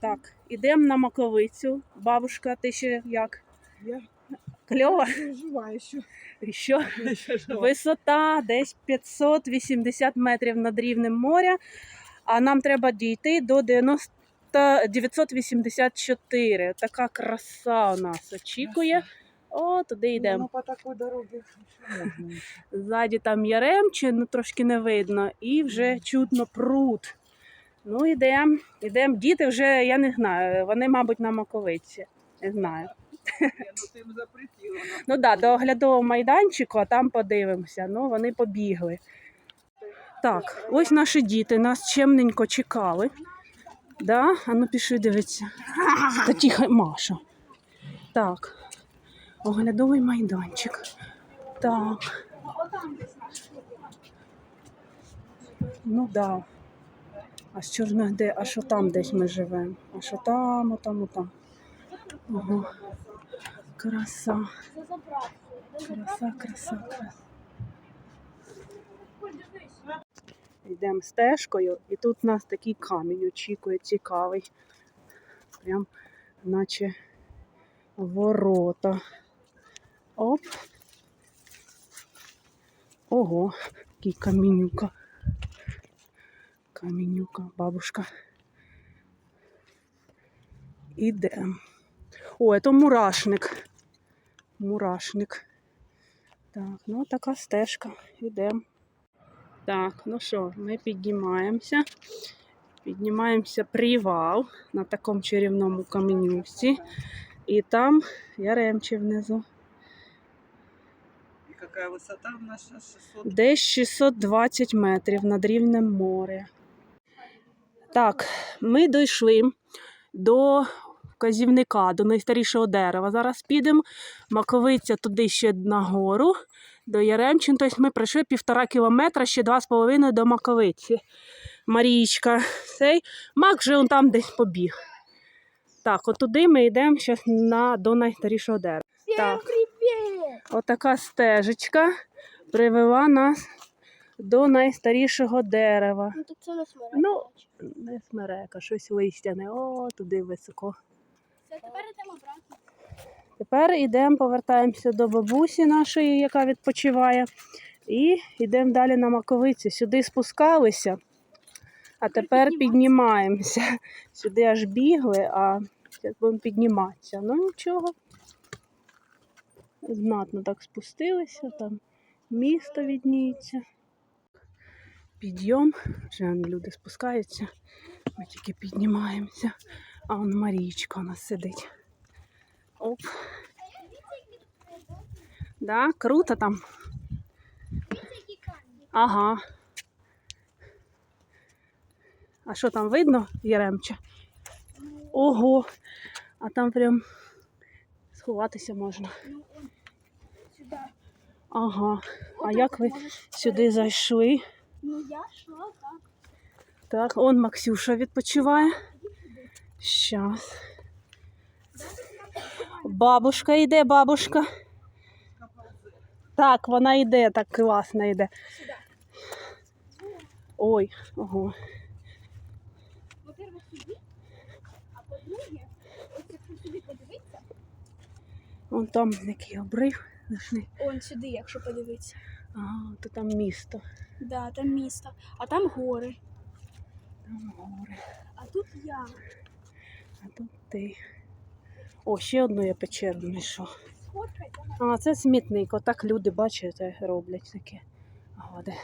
Так, ідемо на Маковицю. Бабушка, ти ще як? Я Кльова? жива еще. І Що? Висота десь 580 метрів над рівнем моря, а нам треба дійти до 90 984. Така краса у нас очікує. О, туди йдемо. Ну, по такой дороге еще. Ззаді там Яремче, ну трошки не видно, і вже чутно пруд. Ну, йдемо, йдемо. Діти вже, я не знаю, вони, мабуть, на Маковиці. Не знаю. Ну, им. Ну так, до оглядового майданчику, а там подивимося. Ну, вони побігли. Так, ось наші діти нас чемненько чекали. Да? А ну пішли дивитися. Та тихо, Маша. Так. Оглядовий майданчик. Так. Ну да. А з чорних де? А що там десь ми живемо? А що там, отам, отам. Ага. Краса. Краса, краса, краса. Йдемо стежкою, і тут нас такий камінь очікує цікавий. Прям наче ворота. Оп. Ого, який камінюка. Камінюка, бабушка. Ідемо. О, це мурашник. Мурашник. Так, ну така стежка. Ідемо. Так, ну що, ми піднімаємося. Піднімаємося привал на такому чарівному каменюсі. І там Яремче внизу. И какая высота у нас 600. Десь 620 метрів над рівнем моря. Так, ми дійшли до вказівника, до найстарішого дерева. Зараз підемо. Маковиця туди ще нагору, до Яремчин. Тобто ми пройшли півтора кілометра, ще два з половиною до Маковиці. Марічка. Цей Мак вже он там десь побіг. Так, от туди ми йдемо зараз на, до найстарішого дерева. Так. Отака стежечка привела нас до найстарішого дерева. Ну, тут це не смирення. Ну, не смерека, щось листяне. О, туди високо. Все, тепер йдемо обратно. Тепер йдемо, повертаємося до бабусі нашої, яка відпочиває. І йдемо далі на маковиці. Сюди спускалися, а тепер піднімаємося. Сюди аж бігли, а зараз будемо підніматися. Ну нічого. Знатно так спустилися, там місто відніється. Підйом, вже люди спускаються, ми тільки піднімаємося. А он Марічка у нас сидить. Оп. Да, круто там. Ага. А що там видно, Яремче? Ого, а там прям сховатися можна. Ага. А як ви сюди зайшли? Ну, я йшла так. Так, он Максюша відпочиває. Щас. Бабушка йде, бабушка. Так, вона йде, так класно йде. Ой, ого. По-перше, сюди, а по-друге, ось якщо сюди подивитися, Вон там який обрив. Он сюди, якщо подивитися. Ага, то там місто. Да, там місто, а там гори, Там гори. а тут я. А тут ти. О, ще одну я печеру знайшов. А, це смітник. Отак люди, бачите, роблять таке. Годи.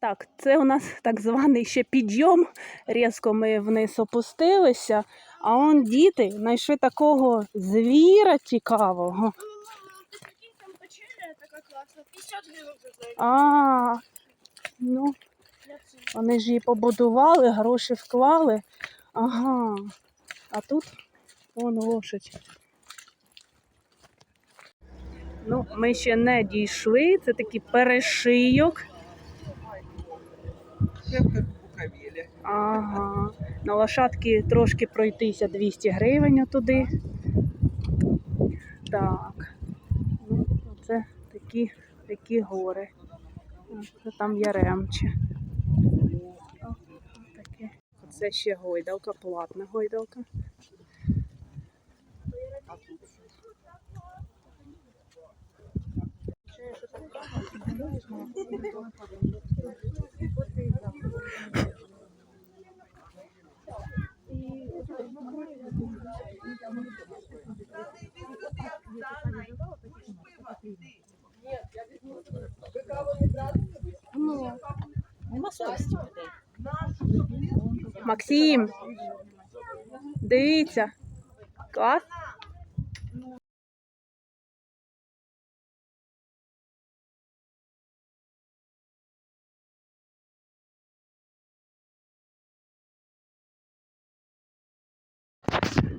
Так, це у нас так званий ще підйом. Різко ми вниз опустилися, а он діти знайшли такого звіра цікавого. Ти такий там печеря така класна. 50 гривень А, ну, вони ж її побудували, гроші вклали. Ага. А тут вон лошадь. Ну, ми ще не дійшли. Це такий перешийок. В Буковеле. Ага. На лошадки трошки пройтися 200 гривень туди. Так. Ну, це такі, такі гори. Це там Яремче. Це ще гойдалка, платна гойдалка. Максим! Дивіться. Клас.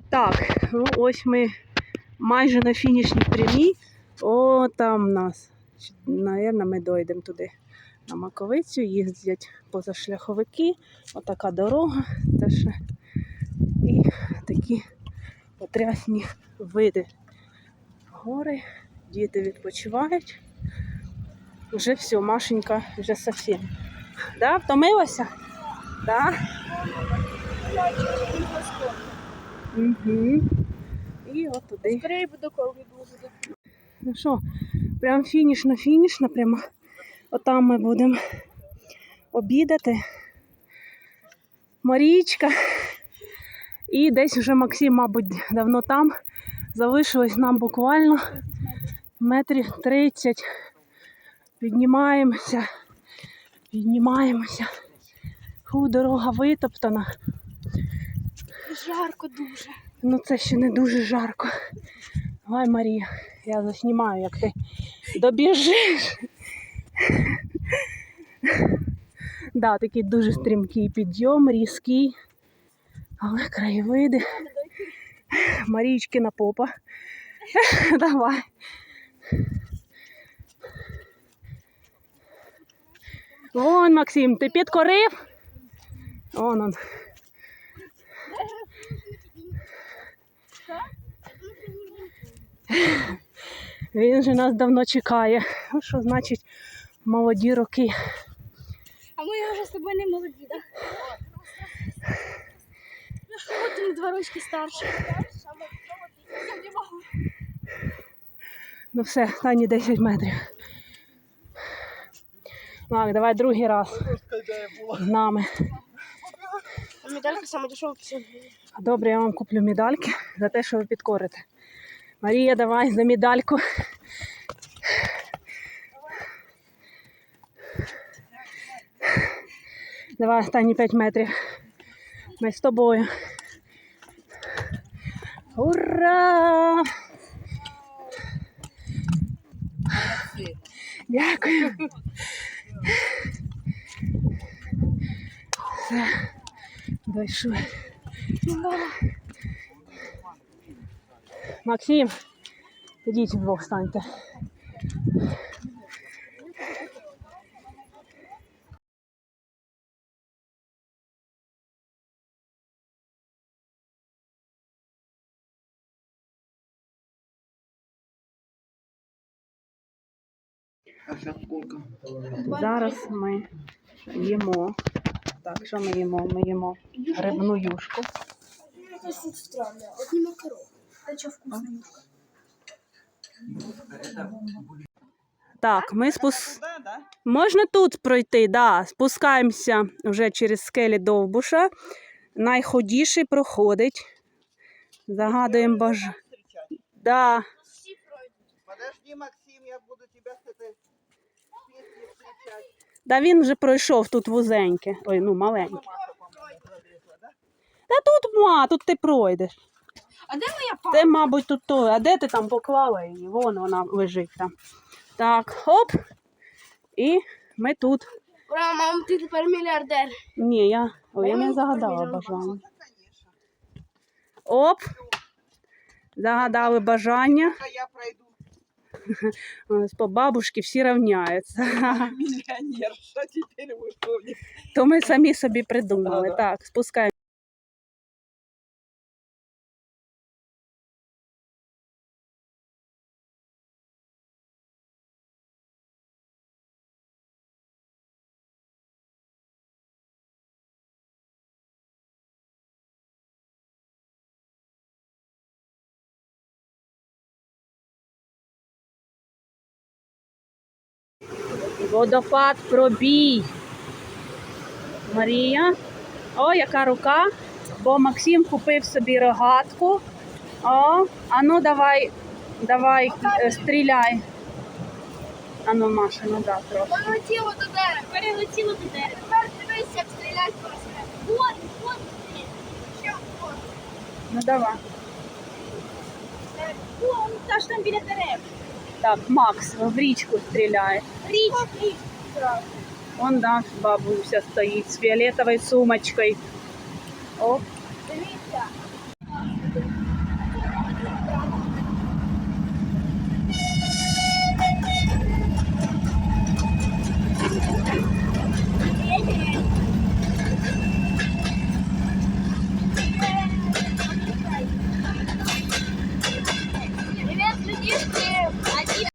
Так, ну ось ми майже на фінішній прямій. О, там нас. Наверно, ми дойдемо туди на Маковицю, їздять позашляховики. Отака дорога. Це ще і такі потрясні види. Гори, діти відпочивають. Вже все, Машенька вже зовсім. Да, втомилася? Да? Угу. І от туди. Скорее буду колги дуже. Ну що, прям фінішно фінішно прямо. Отам ми будемо обідати. Марічка. І десь вже Максим, мабуть, давно там. Залишилось нам буквально метрів 30. Піднімаємося, піднімаємося. Фу, дорога витоптана. Жарко дуже. Ну це ще не дуже жарко. Давай, Марія, я заснімаю, як ти добіжиш. Да, такий дуже стрімкий підйом, різкий, але краєвиди. Марічкина попа. Давай. Вон, Максим, ти підкорив? Вон он. Він же нас давно чекає. Ну, що значить молоді роки. А ми вже з тобою не молоді, так? Ну що, от ми два рочки старші. Ну все, останні 10 метрів. Мак, давай другий раз з нами. Медалька саме дешева 50. Добре, я вам куплю медальки за те, що ви підкорите. Марія, давай за медальку. Давай останні 5 метрів. Ми з тобою. Ура! Дякую. Все, дійшли. Максим, ідіть вдвох станьте. Зараз ми їмо. Так, що ми їмо? Ми їмо грибну юшку. Одні макарони. Вкусно. Так, ми спус... Можна тут пройти, да. Спускаємося вже через скелі Довбуша. Найходіший проходить. Загадуємо бажання. Да. Подожди, Максим, я буду этой песней встречать. Да він вже пройшов тут вузеньке. Ой, ну маленьке. Та тут ма, тут ти пройдеш. А де моя папа? Це, мабуть, тут то. А де ти там поклала її? Вон вона лежить там. Так, хоп. І ми тут. Ура, мам, ти тепер мільярдер. Ні, я, ой, я не загадала бажання. Оп. Загадали бажання. Я пройду. По бабушці всі рівняються. Миллионер, что теперь выходит? То ми самі собі придумали. Так, спускаємо. Водопад пробій. Марія. О, яка рука. Бо Максим купив собі рогатку. О, а ну давай, давай, е, стріляй. А ну, Маша, ну да, трохи. Полетіло до дерева. Перелетіло до дерева. Тепер дивись, як стріляти просто. Вон, вон. Ще вон. Ну давай. Вон, та ж там біля дерев. Так, Макс в річку стріляє. Річ, річ. Вон да, бабуся стоїть з фіолетовою сумочкою. Оп.